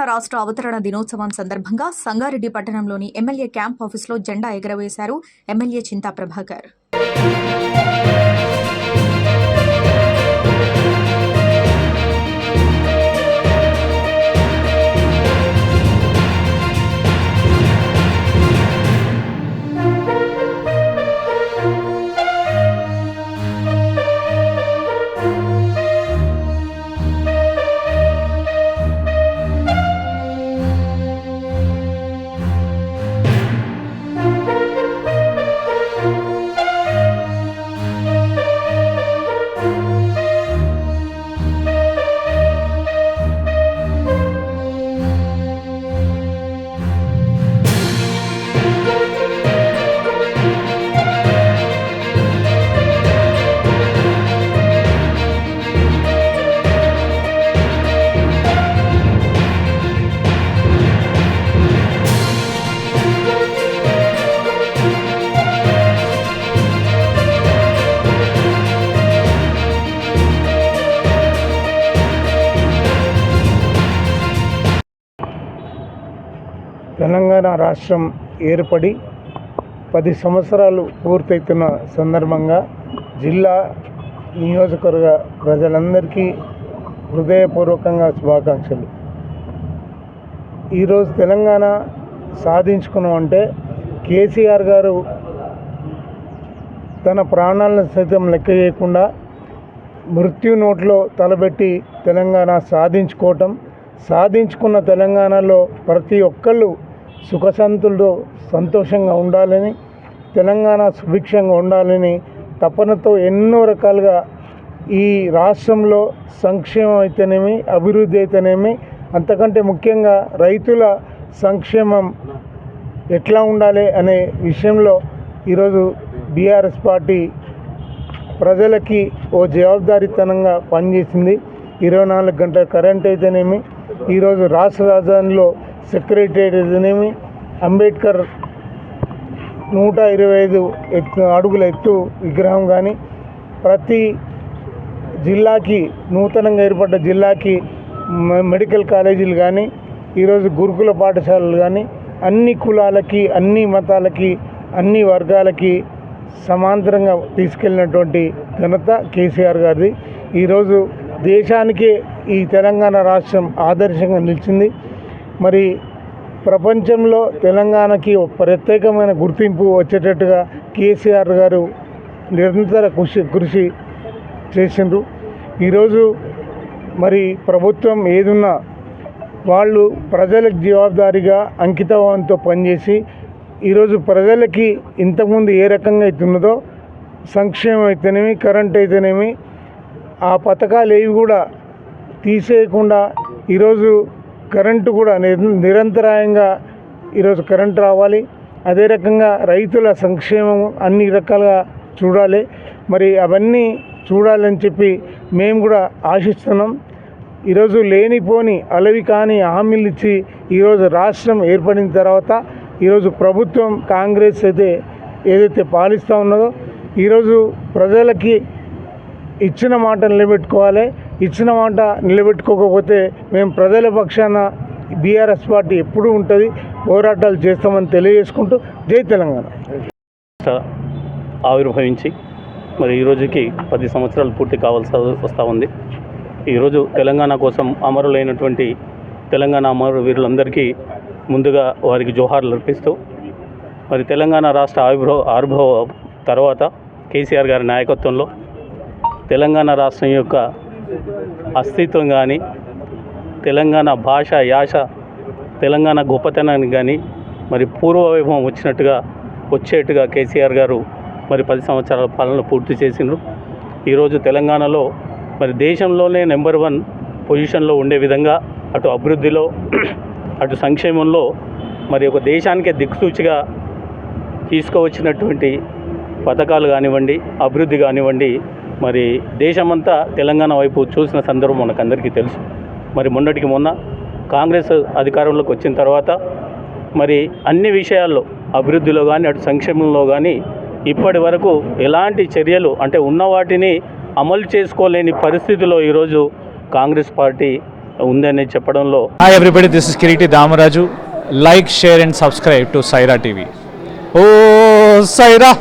రాష్ట్ర అవతరణ దినోత్సవం సందర్భంగా సంగారెడ్డి పట్టణంలోని ఎమ్మెల్యే క్యాంప్ ఆఫీసులో జెండా ఎగరవేశారు ఎమ్మెల్యే చింతా ప్రభాకర్. తెలంగాణ రాష్ట్రం ఏర్పడి పది సంవత్సరాలు పూర్తవుతున్న సందర్భంగా జిల్లా నియోజకవర్గ ప్రజలందరికీ హృదయపూర్వకంగా శుభాకాంక్షలు. ఈరోజు తెలంగాణ సాధించుకున్నాం అంటే కేసీఆర్ గారు తన ప్రాణాలను సైతం లెక్క చేయకుండా మృత్యు నోట్లో తలబెట్టి తెలంగాణ సాధించుకోవటం సాధించుకున్న తెలంగాణలో ప్రతి ఒక్కళ్ళు సుఖశాంతులతో సంతోషంగా ఉండాలని తెలంగాణ సుభిక్షంగా ఉండాలని తపనతో ఎన్నో రకాలుగా ఈ రాష్ట్రంలో సంక్షేమం అయితేనేమి అభివృద్ధి అయితేనేమి అంతకంటే ముఖ్యంగా రైతుల సంక్షేమం ఎట్లా ఉండాలి అనే విషయంలో ఈరోజు బీఆర్ఎస్ పార్టీ ప్రజలకి ఓ జవాబుదారీతనంగా పనిచేసింది. ఇరవై నాలుగు గంటల కరెంట్ అయితేనేమి ఈరోజు రాష్ట్ర రాజధానిలో సెక్రటేట్ అయితేనేమి అంబేద్కర్ నూట ఇరవై ఐదు ఎత్తు అడుగుల ఎత్తు విగ్రహం కానీ ప్రతి జిల్లాకి నూతనంగా ఏర్పడ్డ జిల్లాకి మెడికల్ కాలేజీలు కానీ ఈరోజు గురుకుల పాఠశాలలు కానీ అన్ని కులాలకి అన్ని మతాలకి అన్ని వర్గాలకి సమాంతరంగా తీసుకెళ్ళినటువంటి ఘనత కేసీఆర్ గారిది. ఈరోజు దేశానికే ఈ తెలంగాణ రాష్ట్రం ఆదర్శంగా నిలిచింది. మరి ప్రపంచంలో తెలంగాణకి ఒక ప్రత్యేకమైన గుర్తింపు వచ్చేటట్టుగా కేసీఆర్ గారు నిరంతర కృషి కృషి చేసిండ్రు. ఈరోజు మరి ప్రభుత్వం ఏదున్నా వాళ్ళు ప్రజలకు జవాబుదారీగా అంకితభావంతో పనిచేసి ఈరోజు ప్రజలకి ఇంతకుముందు ఏ రకంగా అవుతున్నదో సంక్షేమం అయితేనేమి కరెంట్ అయితేనేమి ఆ పథకాలు ఏవి కూడా తీసేయకుండా ఈరోజు కరెంటు కూడా నిరంతరాయంగా ఈరోజు కరెంటు రావాలి. అదే రకంగా రైతుల సంక్షేమం అన్ని రకాలుగా చూడాలి. మరి అవన్నీ చూడాలని చెప్పి మేము కూడా ఆశిస్తున్నాం. ఈరోజు లేనిపోని అలవి కాని హామీలు ఇచ్చి ఈరోజు రాష్ట్రం ఏర్పడిన తర్వాత ఈరోజు ప్రభుత్వం కాంగ్రెస్ అయితే ఏదైతే పాలిస్తూ ఉన్నదో ఈరోజు ప్రజలకి ఇచ్చిన మాట నిలబెట్టుకోవాలి ఇచ్చిన మాట నిలబెట్టుకోకపోతే మేము ప్రజల పక్షాన బీఆర్ఎస్ పార్టీ ఎప్పుడూ ఉంటుంది పోరాటాలు చేస్తామని తెలియజేసుకుంటూ జై తెలంగాణ. రాష్ట్ర ఆవిర్భవించి మరి ఈ రోజుకి పది సంవత్సరాలు పూర్తి కావాల్సి వస్తూ ఉంది. ఈరోజు తెలంగాణ కోసం అమరులైనటువంటి తెలంగాణ అమరు వీరులందరికీ ముందుగా వారికి జోహార్లు అర్పిస్తూ మరి తెలంగాణ రాష్ట్ర ఆవిర్భవ ఆవిర్భవ తర్వాత కేసీఆర్ గారి నాయకత్వంలో తెలంగాణ రాష్ట్రం యొక్క అస్తిత్వం కానీ తెలంగాణ భాష యాస తెలంగాణ గొప్పతనాన్ని కానీ మరి పూర్వ వైభవం వచ్చినట్టుగా వచ్చేట్టుగా కేసీఆర్ గారు మరి పది సంవత్సరాల పాలన పూర్తి చేసిండ్రు. ఈరోజు తెలంగాణలో మరి దేశంలోనే నెంబర్ వన్ పొజిషన్లో ఉండే విధంగా అటు అభివృద్ధిలో అటు సంక్షేమంలో మరి ఒక దేశానికే దిక్సూచిగా తీసుకువచ్చినటువంటి పథకాలు కానివ్వండి అభివృద్ధి కానివ్వండి మరి దేశమంతా తెలంగాణ వైపు చూసిన సందర్భం మనకందరికీ తెలుసు. మరి మొన్నటికి మొన్న కాంగ్రెస్ అధికారంలోకి వచ్చిన తర్వాత మరి అన్ని విషయాల్లో అభివృద్ధిలో కానీ అటు సంక్షేమంలో కానీ ఇప్పటి వరకు ఎలాంటి చర్యలు అంటే ఉన్న వాటిని అమలు చేసుకోలేని పరిస్థితిలో ఈరోజు కాంగ్రెస్ పార్టీ ఉందని చెప్పడంలో Hi everybody, this is Damaraju like share and subscribe to Saira TV oh Sye Raa